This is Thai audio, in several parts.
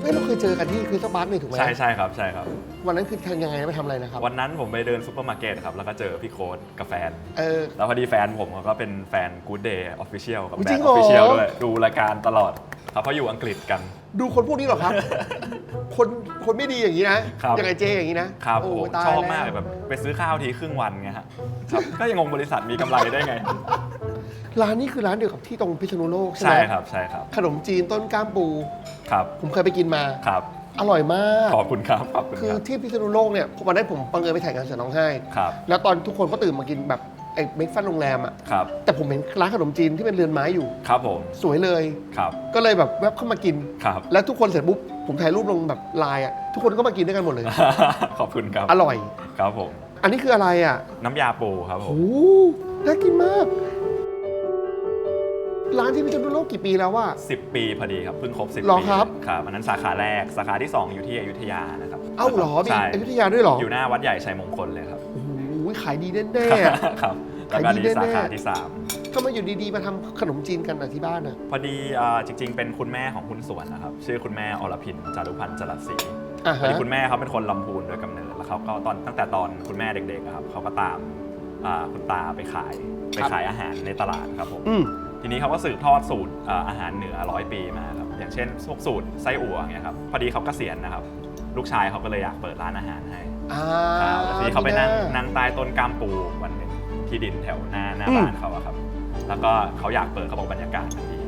เฮ้ยเราเคยเจอกันที่คริสตัลบาร์นี่ถูกไหมใช่ใช่ครับใช่ครับ วันนั้นคือยังไงนะไปทำอะไรนะครับ วันนั้นผมไปเดินซูเปอร์มาร์เก็ตครับ แล้วก็เจอพี่โค้ดกับแฟน เออ แล้วพอดีแฟนผมเขาก็เป็นแฟน Good Day Official กับอุ๊ยแบจรรินงด์ เหรอ Official ด้วย ดูรายการตลอดครับเพราะอยู่อังกฤษกัน ดูคนพวกนี้เหรอครับ คนคนไม่ดีอย่างนี้นะครับอย่างไอเจอย่างนี้นะครับโอ้โอ้ตายชอบแล้วมากเลยแบบ ไปซื้อข้าวทีครึ่งวันไงฮะครับก็ยังงงบริษัทมีกำไรได้ไง ร้านนี้คือร้านเดียวกับที่ตรงพิษณุโลกใช่ไหใช่มครับใช่ครับขนมจีนต้นกล้ามปู ครับผมเคยไปกินมา ครับ อร่อยมาก ขอบคุณครับขอบคุณคือครับที่พิษณุโลกเนี่ยวันนั้นผมบังเอิญไปถ่ายงานเสือร้องไห้ ครับ แล้วตอนทุกคนก็ตื่นมากินแบบ ไอ้เมกฟันโรงแรมอะครับ แต่ผมเห็นร้านขนมจีนที่เป็นเรือนไม้อยู่ ครับผม สวยเลย ครับ ก็เลยแบบแวบเข้ามากิน ครับ แล้วทุกคนเสร็จปุ๊บผมถ่ายรูปลงแบบไลน์อะทุกคนก็มากินด้วยกันหมดเลย ขอบคุณครับ อร่อย ครับผม อันนี้คืออะไรอะน้ำยาปูครับผม โอ้น่ากินมาก ร้านที่พิษณุโลกกี่ปีแล้วว่า 10 ปีพอดีครับ เพิ่งครบ 10 หรอปีครับ ครับอันนั้นสาขาแรก สาขาที่ 2 อยู่ที่อยุธยานะครับเอ้าเหรอมีใช่อยุธยาด้วยเหรอ อยู่หน้าวัดใหญ่ชัยมงคลเลยครับโอ้โหขายดีแน่ๆอะครับแล้วก็ขายดีนี่แน่ๆสาขาที่ก็มาอยู่ดีๆ มาทำขนมจีนกันอะที่บ้านอะ3พอดีอ่าจริง ๆ เป็นคุณแม่ของคุณสวนนะครับ ชื่อคุณแม่อรพินจารุพันธ์จรัสศรีอ่าพอฮะดีคุณแม่เขาเป็นคนลำพูนโดยกำเนิดแล้วเขาก็ตอนตั้งแต่ตอนคุณแม่เด็กๆอะครับเขาก็ตามอ่าคุณตาไปขายไปขายอาหารในตลาดครับผมอืมทีนี้เขาก็สืบทอดสูตรอ่าอาหารเหนือร้อยปีมาครับอย่างเช่นพวกสูตรไส้อั่วอย่างเงี้ยครับพอดีเขาเกษียณนะครับ ลูกชายเขาก็เลยอยากเปิดร้านอาหารให้ อ่าครับแล้วทีนี้เขาไปนั่งดีะนั่งใต้ต้นกามปูวันหนึ่งที่ดินแถวหน้าหน้าอืมบ้านเขาอะครับ แล้วก็เขาอยากเปิดเขาบอกบรรยากาศมันดี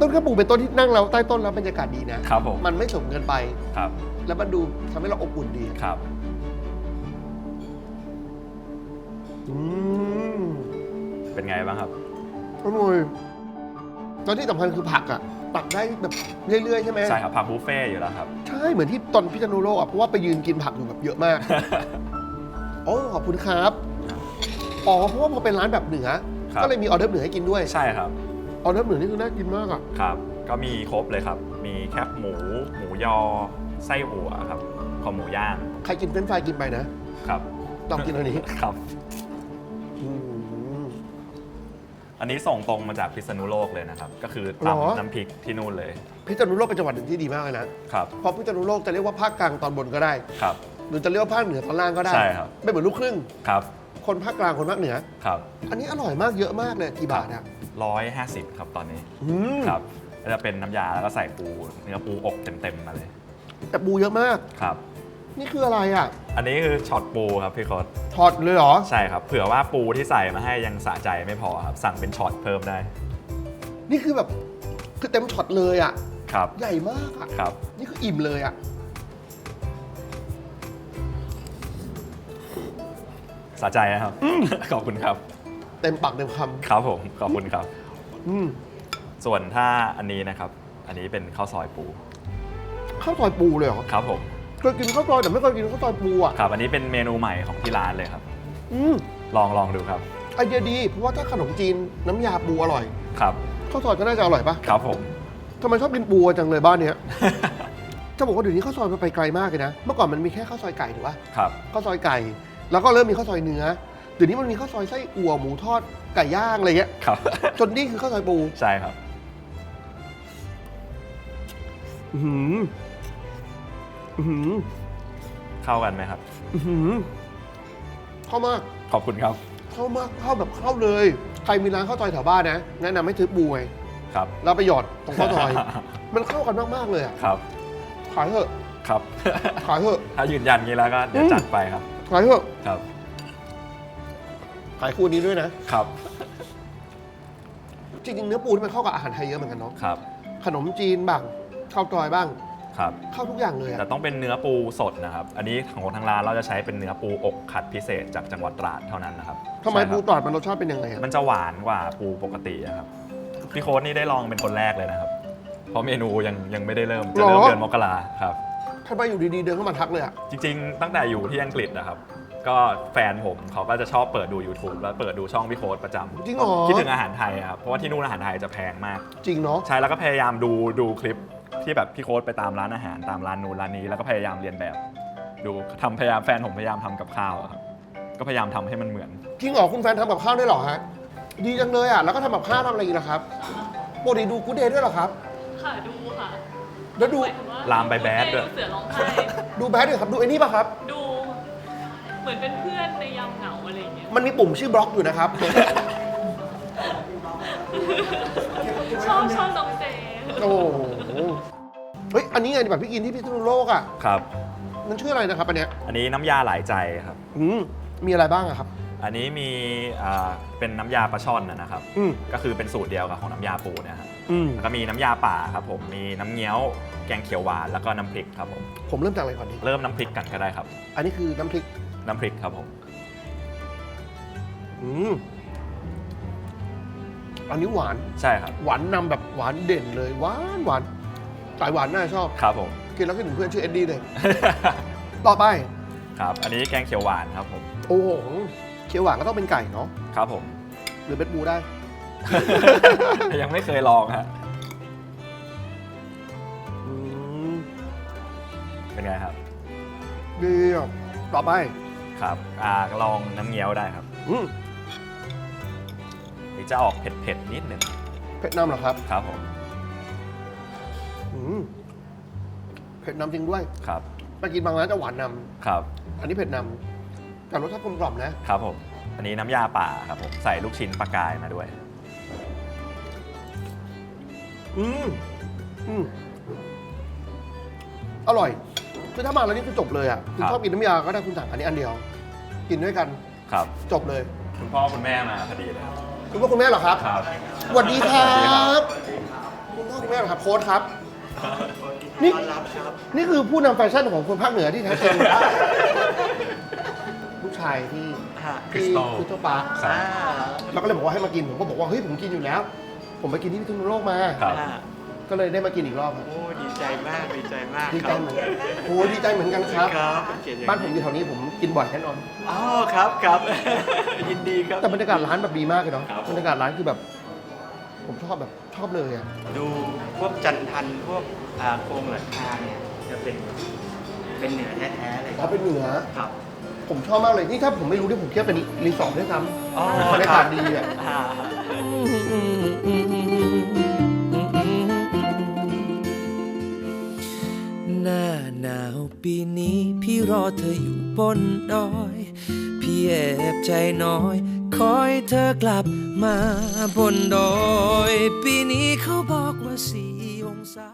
ต้นกระปูเป็นต้นที่นั่งเราใต้ต้นแล้วบรรยากาศดีนะ ครับผมมันไม่สูงเกินไป ครับแล้วมันดูทำให้เราอบอุ่นดีครับ อืมเป็นไงบ้างครับ อร่อยแล้วที่สำคัญคือผักอะตักได้แบบเรื่อยๆใช่ไหม ใช่ครับผักบุฟเฟ่ต์อยู่แล้วครับใช่ เหมือนที่ตอนพิษณุโลกอะเพราะว่าไปยืนกินผักอยู่แบบเยอะมาก โอ้ขอบคุณครับอ๋อเพราะว่าพอเป็นร้านแบบเหนือ ครับ ก็เลยมีออเดอร์ฟเหนือให้กินด้วยใช่ครับ ออเดอร์ฟเหนือนี่คือน่ากินมากอะครับ ก็มีครบเลยครับ มีแคบหมู หมูยอ ไส้อั่วครับขอหมูย่างใครกินเฟรนช์ฟรายกินไปนะครับลองกินอันนี้ครับ อืม อันนี้ส่งตรงมาจากพิษณุโลกเลยนะครับ ก็คือหรอ ตำน้ำพริกที่นู่นเลย พิษณุโลกเป็นจังหวัดหนึ่งที่ดีมากเลยนะครับ เพราะพิษณุโลกจะเรียกว่าภาคกลางตอนบนก็ได้ ครับ หรือจะเรียกว่าภาคเหนือตอนล่างก็ได้ ใช่ครับ ไม่เหมือนลูกครึ่ง ครับ คนภาคกลางคนภาคเหนือ ครับ อันนี้อร่อยมากเยอะมากเลยกี่บาทอะร้อยห้าสิบครับตอนนี้อืมครับก็จะเป็นน้ำยาแล้วก็ใส่ปูเนื้อปูอบเต็มๆมาเลยแต่ปูเยอะมาก ครับ นี่คืออะไรอะอันนี้คือช็อตปูครับพี่โคดทอดเลยเหรอ ใช่ครับ เผื่อว่าปูที่ใส่มาให้ยังสะใจไม่พอครับสั่งเป็นช็อตเพิ่มได้ นี่คือแบบคือเต็มช็อตเลยอะ ครับใหญ่มากอะครับ นี่คืออิ่มเลยอะสะใจนะครับ ขอบคุณครับ เต็มปากเต็มคครับผม ขอบคุณครับำอืมส่วนถ้าอันนี้นะครับ อันนี้เป็นข้าวซอยปู ข้าวซอยปูเลยเหรอครับผม เคยกินข้าวซอยแต่ไม่เคยกินข้าวซอยปูอะครับ อันนี้เป็นเมนูใหม่ของที่ร้านเลยครับ อืมลองลองดูครับ ไอเดียดีเพราะว่าถ้าขนมจีนน้ำยาปูอร่อยครับข้าวซอยก็น่าจะอร่อยปะครับผม ทำไมชอบกินปูจังเลยบ้านเนี้ย จะบอกว่าเดี๋ยวนี้ข้าวซอยมันไปไกลมากเลยนะ เมื่อก่อนมันมีแค่ข้าวซอยไก่ถูกปะครับข้าวซอยไก่ แล้วก็เริ่มมีข้าวซอยเนื้อ เดี๋ยวนี้มันมีข้าวซอยไส้อั่วหมูทอดไก่ย่างอะไรเงี้ย ครับ จนนี่คือข้าวซอยปูใช่ครับ อื้อหืออื้อหือเข้ากันไหมครับ อื้อหือเข้ามาก ขอบคุณครับ เข้ามากเข้าแบบเข้าเลย ใครมีร้านข้าวซอยแถวบ้านนะ แนะนำให้ซื้อปูไง ครับ แล้วไปหยอดตรงข้าวซอย มันเข้ากันมากๆเลยอะครับ ขายเถอะครับ ขายเถอะถ้ายืนยันงี้แล้วก็เดี๋ยวอืมจัดไปครับ ขายเถอะครับ ขายคู่นี้ด้วยนะครับ จริงๆเนื้อปูที่มันเข้ากับอาหารไทยเยอะเหมือนกันเนาะครับ ขนมจีนบ้างข้าวซอยบ้าง ครับ เข้าทุกอย่างเลยอะแต่ต้องเป็นเนื้อปูสดนะครับ อันนี้ของทางร้านเราจะใช้เป็นเนื้อปูอกคัดพิเศษจากจังหวัดตราดเท่านั้นนะครับทำไมใช่ครับ ปูตอดมันรสชาติเป็นยังไงอะมันจะหวานกว่าปูปกติอะครับ พี่โค้ดนี่ได้ลองเป็นคนแรกเลยนะครับ เพราะเมนูยังยังไม่ได้เริ่ม จะเริ่มเดือนมกราครับ ทำไมอยู่ดีๆเดินเข้ามาทักเลยอะจริงๆ ตั้งแต่อยู่ที่อังกฤษนะครับ ก็แฟนผมเขาก็จะชอบเปิดดู YouTube แล้วเปิดดูช่องพี่โค้ดประจำจริงเหรอ คิดถึงอาหารไทยอะครับ เพราะว่าที่นู่นอาหารไทยจะแพงมาก จริงเนาะ ใช่แล้วก็พยายามดูดูคลิปที่แบบพี่โค้ดไปตามร้านอาหารตามร้านนู้นร้านนี้ แล้วก็พยายามเรียนแบบ ดูทำพยายามแฟนผมพยายามทำกับข้าวอะครับก็พยายามทำให้มันเหมือน จริงเหรอคุณแฟนทำกับข้าวได้วยเหรอฮะ ดีจังเลยอะ แล้วก็ทำกับข้าวทำอะไรอีกล่ะครับปกติดูกูเดย์ด้วยเหรอครับ ค่ะดูค่ะแล้วดู หมายถึงว่ลามไปแบดด้วยเสือร้องไห้ดูแบดด้วยครับ ดูไอ้นี่ป่ะครับ ดูเหมือนเป็นเพื่อนในยามเหงาอะไรอย่างเงี้ยมันมีปุ่มชื่อบล็อกอยู่นะครับ ชอบชอบน้องเจโอ้โหเฮ้ย อันนี้ไงแบบพี่กินที่พิษณุโลกอะ ครับ มันชื่ออะไรนะครับอันเนี้ยอันนี้น้ำยาหลายใจครับ อืมมีอะไรบ้างอะครับ อันนี้มีอ่าเป็นน้ำยาปลาช่อนนะนะครับ อืมก็คือเป็นสูตรเดียวกับของน้ำยาปูเนี่ยครับอืมแล้วก็มีน้ำยาป่าครับผม มีน้ำเงี้ยว แกงเขียวหวาน แล้วก็น้ำพริกครับผม ผมเริ่มจากอะไรก่อนดี เริ่มน้ำพริกกันก็ได้ครับ อันนี้คือน้ำพริก น้ำพริกครับผม อืมอันนี้หวาน ใช่ครับ หวานนำแบบหวานเด่นเลย หวานหวานสายหวานน่าชอบ ครับผม กินแล้วคิดถึงเพื่อนชื่อเอ็ดดี้เลย ต่อไป ครับ อันนี้แกงเขียวหวานครับผม โอ้โห เขียวหวานก็ต้องเป็นไก่เนาะครับผม หรือเบ็ดบูได้ ยังไม่เคยลองฮะอืมเป็นไงครับดีอะต่อไปครับอ่าลองน้ำเงี้ยวได้ครับอืมนี่จะออกเผ็ดๆนิดหนึ่งเผ็ดนำเหรอครับครับผมอืมเผ็ดนำจริงด้วยครับไปกินบางร้านจะหวานนครับำอันนี้เผ็ดนำ แต่รสชาติกลมกล่อมนะ ครับผม อันนี้น้ำยาป่าครับผมใส่ลูกชิ้นปลากายมาด้วย อืมอืมอร่อย คือถ้ามาแล้วนี่คือจบเลยอะคุณครับ ชอบกินน้ำยาก็ได้คุณสั่งอันนี้อันเดียว กินด้วยกันครับ จบเลยคุณพ่อคุณแม่มาพอดีเลยคุณพ่อคุณแม่เหรอครับ ครับสวัสดีครับคุณพ่อคุณแม่เหรอครับโค้ดครับ นี่นี่คือผู้นำแฟชั่นของคนภาคเหนือที่แท้จริงลูก ชายที่ฮะที่ Crystal คุตปาร์คครับ อ่าเราก็เลยบอกว่าให้มากิน ผมก็บอกว่าเฮ้ยผมกินอยู่แล้ว ผมไปกินที่พิษณุโลกมา ครับ อ่าก็เลยได้มากินอีกรอบครับโอ้ดีใจมากดีใจมากดีคใจรับเหมือนกันโอ้ดีใจเหมือนกันครับ ครับเป็นเกียรติอย่างบ้านผมอยู่แถวนี้ผมกินบ่อยแน่นอน อ๋อครับครับ ยินดีครับ แต่บรรยากาศร้านแบบดีมากเลยเนาะครับบรรยากาศร้านคือแบบ ผมชอบแบบชอบเลยอะ ดูพวกจันทันพวกอ่าโครงหลังคาเนี่ยจะเป็นเป็นเหนือแท้ๆเลยอ๋อเป็นเหนือ ครับ ผมชอบมากเลย นี่ถ้าผมไม่รู้ที่ผมคิดว่าเป็นรีสอร์ทด้วยซ้อ๋อำบรรยากาศดีอะ อ่าหน้าหนาวปีนี้พี่รอเธออยู่บนดอย พี่แอบใจน้อย คอยเธอกลับมาบนดอย ปีนี้เขาบอกว่าสี่องศา